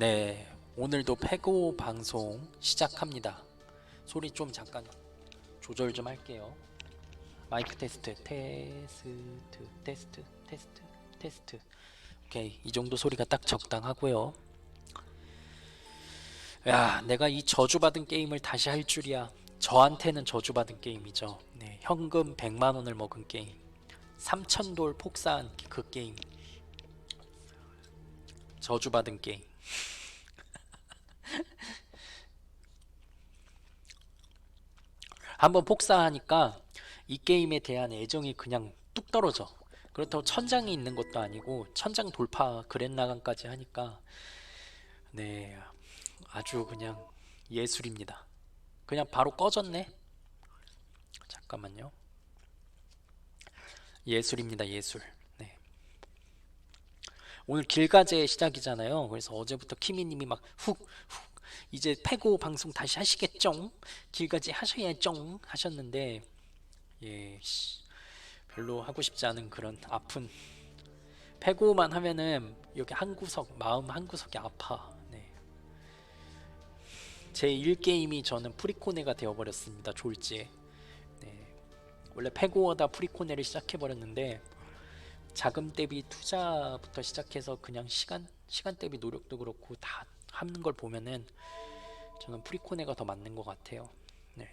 네, 오늘도 패고 방송 시작합니다. 소리 좀 잠깐 조절 좀 할게요. 마이크 테스트, 테스트, 테스트, 테스트, 테스트. 오케이, 이 정도 소리가 딱 적당하고요. 야, 내가 이 저주받은 게임을 다시 할 줄이야. 저한테는 저주받은 게임이죠. 네, 현금 100만 원을 먹은 게임. 3,000돌 폭사한 그 게임. 저주받은 게임. 한번 폭사하니까 이 게임에 대한 애정이 그냥 뚝 떨어져. 그렇다고 천장이 있는 것도 아니고 천장 돌파 그랜나간까지 하니까 네 아주 그냥 예술입니다. 그냥 바로 꺼졌네. 잠깐만요. 예술입니다, 예술. 네. 오늘 길가제 시작이잖아요. 그래서 어제부터 키미님이 막 훅훅 이제 패고 방송 다시 하시겠죠? 길가제 하셔야죠 하셨는데 예 씨, 별로 하고 싶지 않은 그런 아픈 패고만 하면은 여기 한 구석 마음 한 구석이 아파. 네. 제 1 게임이 저는 프리코네가 되어버렸습니다. 졸지에. 네. 원래 패고하다 프리코네를 시작해버렸는데 자금 대비 투자부터 시작해서 그냥 시간 시간 대비 노력도 그렇고 다 하는 걸 보면은 저는 프리코네가 더 맞는 것 같아요. 네.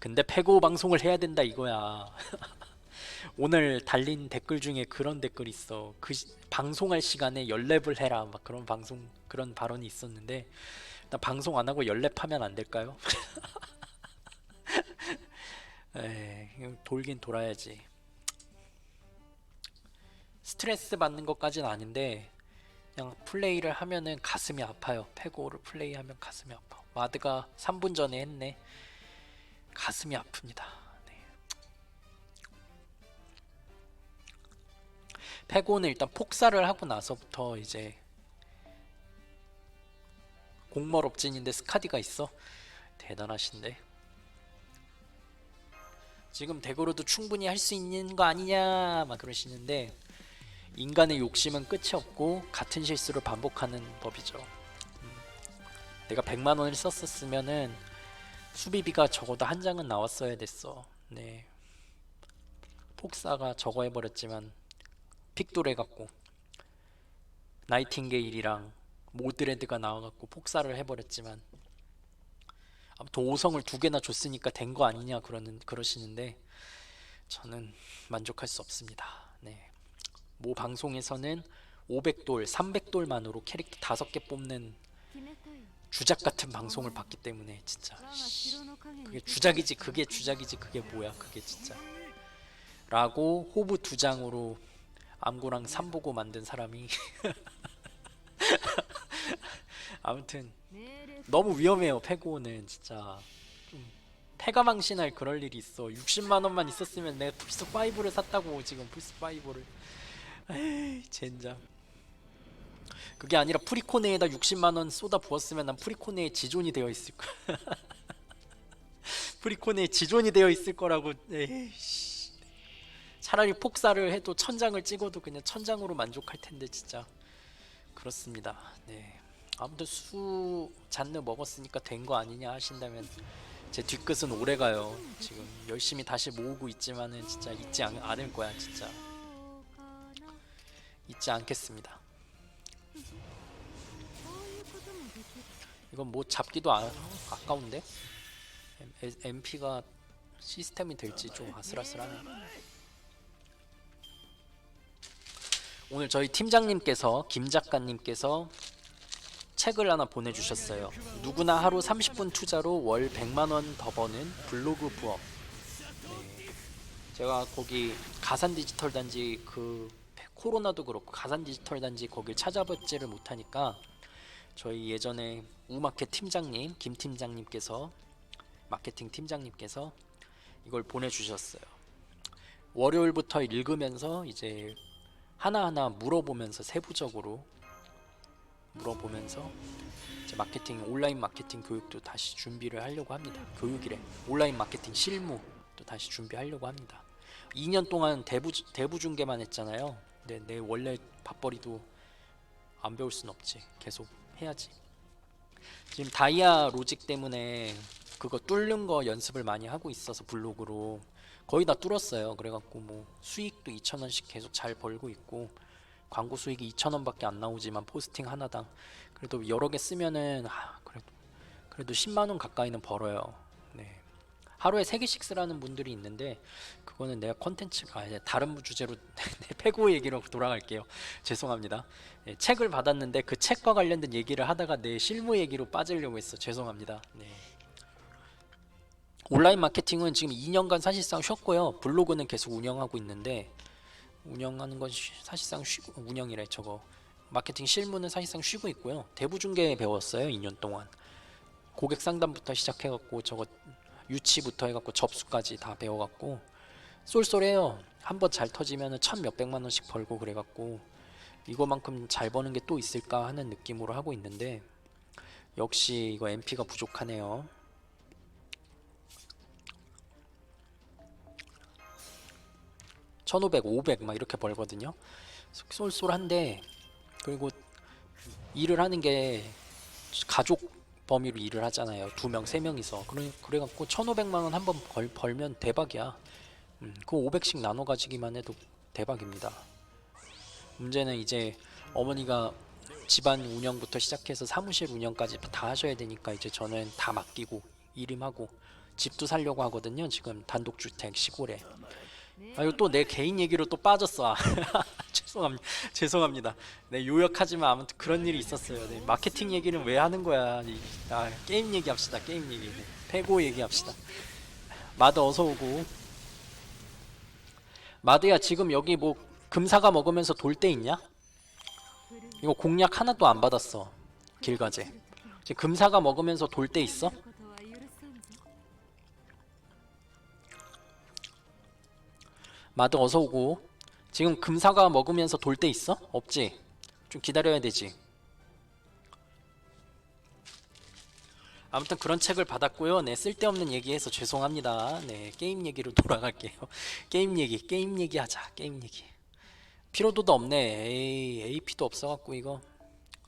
근데 패고 방송을 해야 된다 이거야. 오늘 달린 댓글 중에 그런 댓글 있어. 그 시- 방송할 시간에 열랩을 해라. 막 그런 방송 그런 발언이 있었는데 일단 방송 안 하고 열랩하면 안 될까요? 이거 돌긴 돌아야지. 스트레스 받는 것까지는 아닌데 그냥 플레이를 하면은 가슴이 아파요. 패고를 플레이하면 가슴이 아파. 마드가 3분 전에 했네. 가슴이 아픕니다. 네. 패고는 일단 폭사를 하고 나서부터 이제 공멀 업진인데 스카디가 있어 대단하신데 지금 대거로도 충분히 할 수 있는 거 아니냐 막 그러시는데 인간의 욕심은 끝이 없고 같은 실수를 반복하는 법이죠. 음. 내가 100만 원을 썼었으면은 수비비가 적어도 한 장은 나왔어야 됐어. 네. 폭사가 저거 해버렸지만 픽돌 해 갖고 나이팅게일이랑 모드레드가 나와갖고 폭사를 해버렸지만 아무튼 5성을 두 개나 줬으니까 된 거 아니냐 그러는 그러시는데 저는 만족할 수 없습니다. 네. 모 방송에서는 500돌, 300돌만으로 캐릭터 다섯 개 뽑는 주작 같은 방송을 봤기 때문에 진짜 씨, 그게 주작이지 그게 주작이지 그게 뭐야 그게 진짜. 라고 호브 두 장으로 암고랑 삼보고 만든 사람이 아무튼 너무 위험해요 패고는. 진짜 좀 패가 망신할 그럴 일이 있어. 60만 원만 있었으면 내가 플스 5를 샀다고 지금 플스 5를 에이 젠장 그게 아니라 프리코네에다 60만 원 쏟아 부었으면 난 프리코네에 지존이 되어 있을 거야 프리코네에 지존이 되어 있을 거라고 에이씨 차라리 폭사를 해도 천장을 찍어도 그냥 천장으로 만족할 텐데 진짜 그렇습니다. 네. 아무튼 수 잔느 먹었으니까 된 거 아니냐 하신다면 제 뒤끝은 오래 가요. 지금 열심히 다시 모으고 있지만은 진짜 잊지 않, 않을 거야 진짜 잊지 않겠습니다. 이건 뭐 잡기도 아, 아까운데 MP가 시스템이 될지 좀 아슬아슬하네. 오늘 저희 팀장님께서 김 작가님께서 책을 하나 보내주셨어요. 누구나 하루 30분 투자로 월 100만 원 더 버는 블로그 부업. 네. 제가 거기 가산 디지털 단지 그 코로나도 그렇고 가산 디지털 단지 거길 찾아보지를 못하니까 저희 예전에 우마켓 팀장님 김 팀장님께서 마케팅 팀장님께서 이걸 보내주셨어요. 월요일부터 읽으면서 이제 하나하나 물어보면서 세부적으로 물어보면서 마케팅 온라인 마케팅 교육도 다시 준비를 하려고 합니다. 교육이래. 온라인 마케팅 실무도 다시 준비하려고 합니다. 2년 동안 대부 대부 중계만 했잖아요. 내, 내 원래 밥벌이도 안 배울 순 없지. 계속 해야지. 지금 다이아 로직 때문에 그거 뚫는 거 연습을 많이 하고 있어서 블로그로 거의 다 뚫었어요. 그래갖고 뭐 수익도 2천 원씩 계속 잘 벌고 있고 광고 수익이 2천 원밖에 안 나오지만 포스팅 하나당 그래도 여러 개 쓰면은 아, 그래도 그래도 10만 원 가까이는 벌어요. 네. 하루에 3개씩 쓰라는 분들이 있는데 그거는 내가 컨텐츠가 아니 다른 주제로 내 패고 얘기로 돌아갈게요. 죄송합니다. 예, 책을 받았는데 그 책과 관련된 얘기를 하다가 내 실무 얘기로 빠지려고 했어. 죄송합니다. 네. 온라인 마케팅은 지금 2년간 사실상 쉬었고요. 블로그는 계속 운영하고 있는데 운영하는 건 쉬- 사실상 쉬고 운영이래 저거 마케팅 실무는 사실상 쉬고 있고요. 대부 중개 배웠어요. 2년 동안 고객 상담부터 시작해갖고 저거 유치부터 해갖고 접수까지 다 배워갖고 쏠쏠해요. 한 번 잘 터지면은 천 몇백만 원씩 벌고 그래갖고 이거만큼 잘 버는 게 또 있을까 하는 느낌으로 하고 있는데 역시 이거 MP가 부족하네요. 천오백, 오백 막 이렇게 벌거든요. 쏠쏠한데 그리고 일을 하는 게 가족 범위로 일을 하잖아요. 두 명, 세 명이서. 그래 그래갖고 천오백만 원 한 번 벌면 대박이야. 음, 그 500씩 나눠 가지기만 해도 대박입니다. 문제는 이제 어머니가 집안 운영부터 시작해서 사무실 운영까지 다 하셔야 되니까 이제 저는 다 맡기고 일임하고 집도 살려고 하거든요. 지금 단독주택 시골에. 아유 또 내 개인 얘기로 또 빠졌어. 죄송합니다. 죄송합니다. 네 요약하지만 아무튼 그런 일이 있었어요. 네, 마케팅 얘기는 왜 하는 거야? 이- 아, 게임 얘기합시다. 게임 얘기. 네, 패고 얘기합시다. 마드 어서 오고. 마드야 지금 여기 뭐 금사가 먹으면서 돌때 있냐? 이거 공략 하나도 안 받았어. 길가제. 지금 금사가 먹으면서 돌때 있어? 마드 어서 오고. 지금 금사가 먹으면서 돌 때 있어? 없지? 좀 기다려야 되지. 아무튼 그런 책을 받았고요. 네, 쓸데없는 얘기해서 죄송합니다. 네, 게임 얘기로 돌아갈게요. 게임 얘기, 게임 얘기 하자. 게임 얘기. 피로도도 없네. 에이, AP도 없어갖고 이거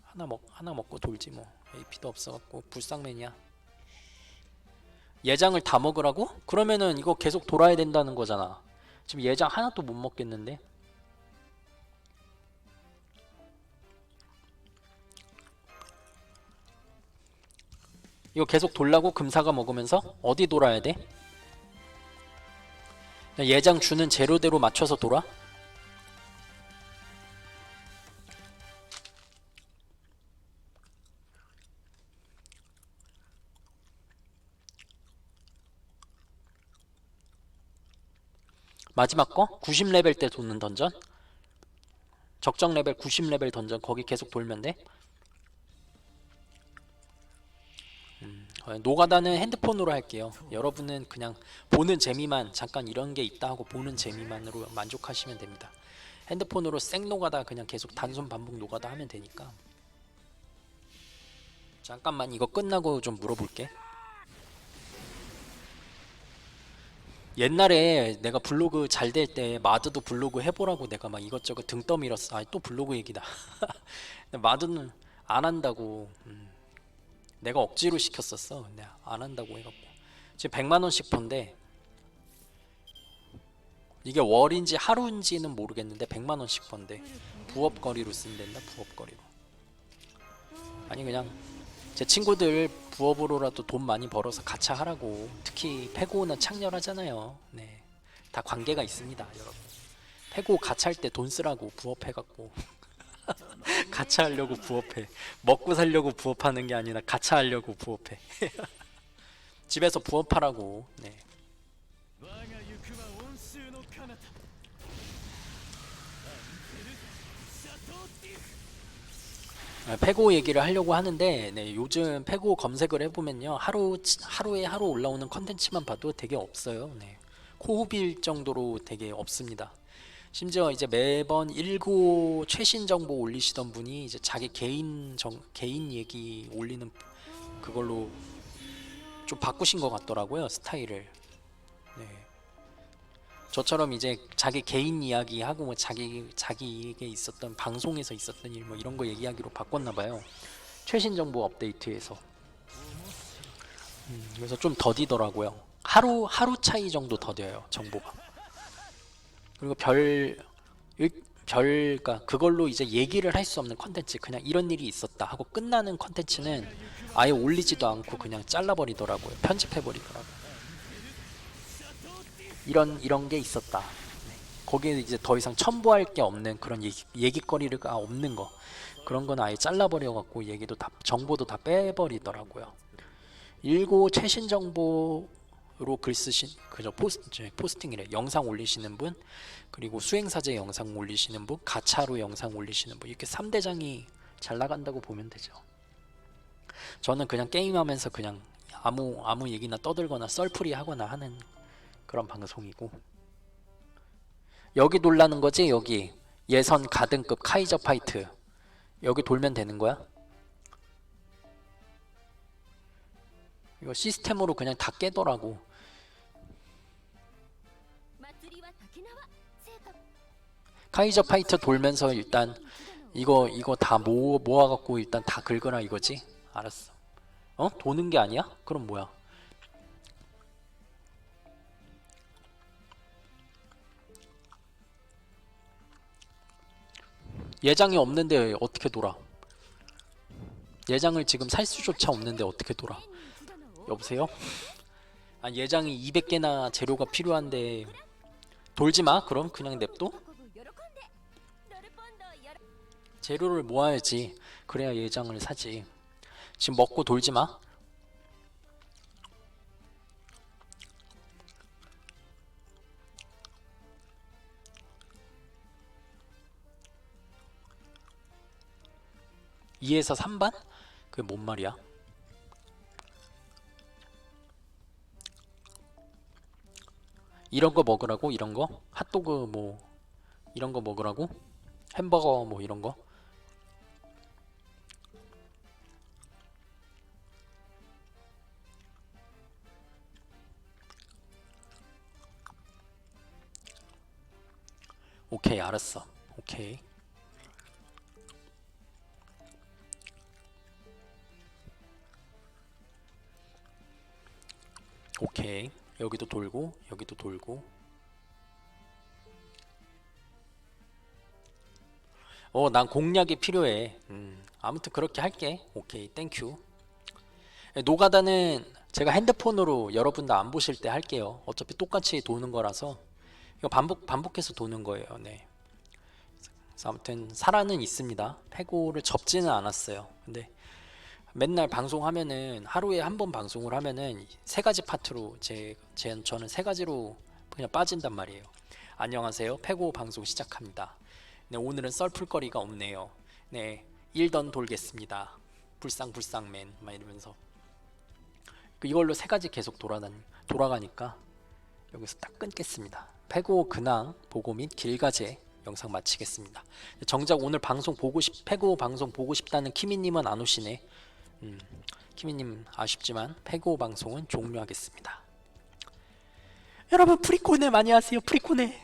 하나 먹 하나 먹고 돌지 뭐. AP도 없어갖고 불쌍맨이야. 예장을 다 먹으라고? 그러면은 이거 계속 돌아야 된다는 거잖아. 지금 예장 하나도 못 먹겠는데. 이거 계속 돌라고 금사가 먹으면서 어디 돌아야 돼? 예장 주는 재료대로 맞춰서 돌아? 마지막 거? 90레벨 때 도는 던전? 적정 레벨 90레벨 던전 거기 계속 돌면 돼? 노가다는 핸드폰으로 할게요. 여러분은 그냥 보는 재미만 잠깐 이런 게 있다 하고 보는 재미만으로 만족하시면 됩니다. 핸드폰으로 생 노가다 그냥 계속 단순 반복 노가다 하면 되니까. 잠깐만 이거 끝나고 좀 물어볼게. 옛날에 내가 블로그 잘 될 때 마드도 블로그 해보라고 내가 막 이것저것 등 떠밀었어. 아또 블로그 얘기다. 마드는 안 한다고. 음. 내가 억지로 시켰었어. 근데 안 한다고 해갖고 지금 100만 원씩 번데 이게 월인지 하루인지는 모르겠는데 100만 원씩 번데 부업거리로 쓴댄다. 부업거리로. 아니 그냥 제 친구들 부업으로라도 돈 많이 벌어서 같이 하라고 특히 패고는 창렬하잖아요 네. 다 관계가 있습니다 여러분 패고 같이 할 때 돈 쓰라고 부업해갖고 같이 하려고 부업해. 먹고 살려고 부업하는 게 아니라 같이 하려고 부업해. 집에서 부업하라고. 네. 아, 페고 얘기를 하려고 하는데 네, 요즘 페고 검색을 해보면요 하루 하루에 하루 올라오는 컨텐츠만 봐도 되게 없어요. 네. 코흡일 정도로 되게 없습니다. 심지어 이제 매번 일고 최신 정보 올리시던 분이 이제 자기 개인 정 개인 얘기 올리는 그걸로 좀 바꾸신 것 같더라고요 스타일을. 네. 저처럼 이제 자기 개인 이야기 하고 뭐 자기 자기에게 있었던 방송에서 있었던 일 뭐 이런 거 얘기하기로 바꿨나 봐요. 최신 정보 업데이트에서. 음, 그래서 좀 더디더라고요. 하루 하루 차이 정도 더뎌요 정보가. 그리고 별 일- 별, 그러니까 그걸로 이제 얘기를 할 수 없는 컨텐츠, 그냥 이런 일이 있었다 하고 끝나는 컨텐츠는 아예 올리지도 않고 그냥 잘라버리더라고요. 편집해버리더라고요. 이런 이런 게 있었다. 네. 거기에 이제 더 이상 첨부할 게 없는 그런 얘기, 얘기 거리가 없는 거 그런 건 아예 잘라버려갖고 얘기도 다 정보도 다 빼버리더라고요. 일고 최신 정보 로글 쓰신 그저 포스, 저, 포스팅이래 영상 올리시는 분 그리고 수행사제 영상 올리시는 분 가차로 영상 올리시는 분 이렇게 3대장이 잘 나간다고 보면 되죠. 저는 그냥 게임하면서 그냥 아무 아무 얘기나 떠들거나 썰풀이 하거나 하는 그런 방송이고 여기 돌라는 거지 여기 예선 가등급 카이저 파이트 여기 돌면 되는 거야? 이거 시스템으로 그냥 다 깨더라고. 카이저 파이터 돌면서 일단 이거 이거 다 모아 모아갖고 일단 다 긁어라 이거지? 알았어. 어? 도는 게 아니야? 그럼 뭐야? 예장이 없는데 어떻게 돌아? 예장을 지금 살 수조차 없는데 어떻게 돌아? 여보세요? 아 예장이 200개나 재료가 필요한데 돌지마 그럼 그냥 냅둬? 재료를 모아야지 그래야 예장을 사지 지금 먹고 돌지마 2에서 3반? 그게 뭔 말이야? 이런 거 먹으라고? 이런 거? 핫도그 뭐 이런 거 먹으라고? 햄버거 뭐 이런 거? 오케이 알았어 오케이 오케이 여기도 돌고 여기도 돌고. 어 난 공략이 필요해. 음, 아무튼 그렇게 할게. 오케이 땡큐 예, 노가다는 제가 핸드폰으로 여러분들 안 보실 때 할게요. 어차피 똑같이 도는 거라서. 이거 반복 반복해서 도는 거예요. 네. 아무튼 살아는 있습니다. 패고를 접지는 않았어요. 근데 맨날 방송하면은 하루에 한 번 방송을 하면은 세 가지 파트로 제, 제 저는 세 가지로 그냥 빠진단 말이에요. 안녕하세요. 패고 방송 시작합니다. 네, 오늘은 썰풀거리가 없네요. 네, 1던 돌겠습니다. 불쌍 불쌍맨 막 이러면서 그 이걸로 세 가지 계속 돌아다니 돌아가니까 여기서 딱 끊겠습니다. 패고 근황 보고 및 길가제 영상 마치겠습니다. 정작 오늘 방송 보고 싶 패고 방송 보고 싶다는 키미님은 안 오시네. 음, 키미님 아쉽지만 패고 방송은 종료하겠습니다. 여러분 프리코네 많이 하세요. 프리코네.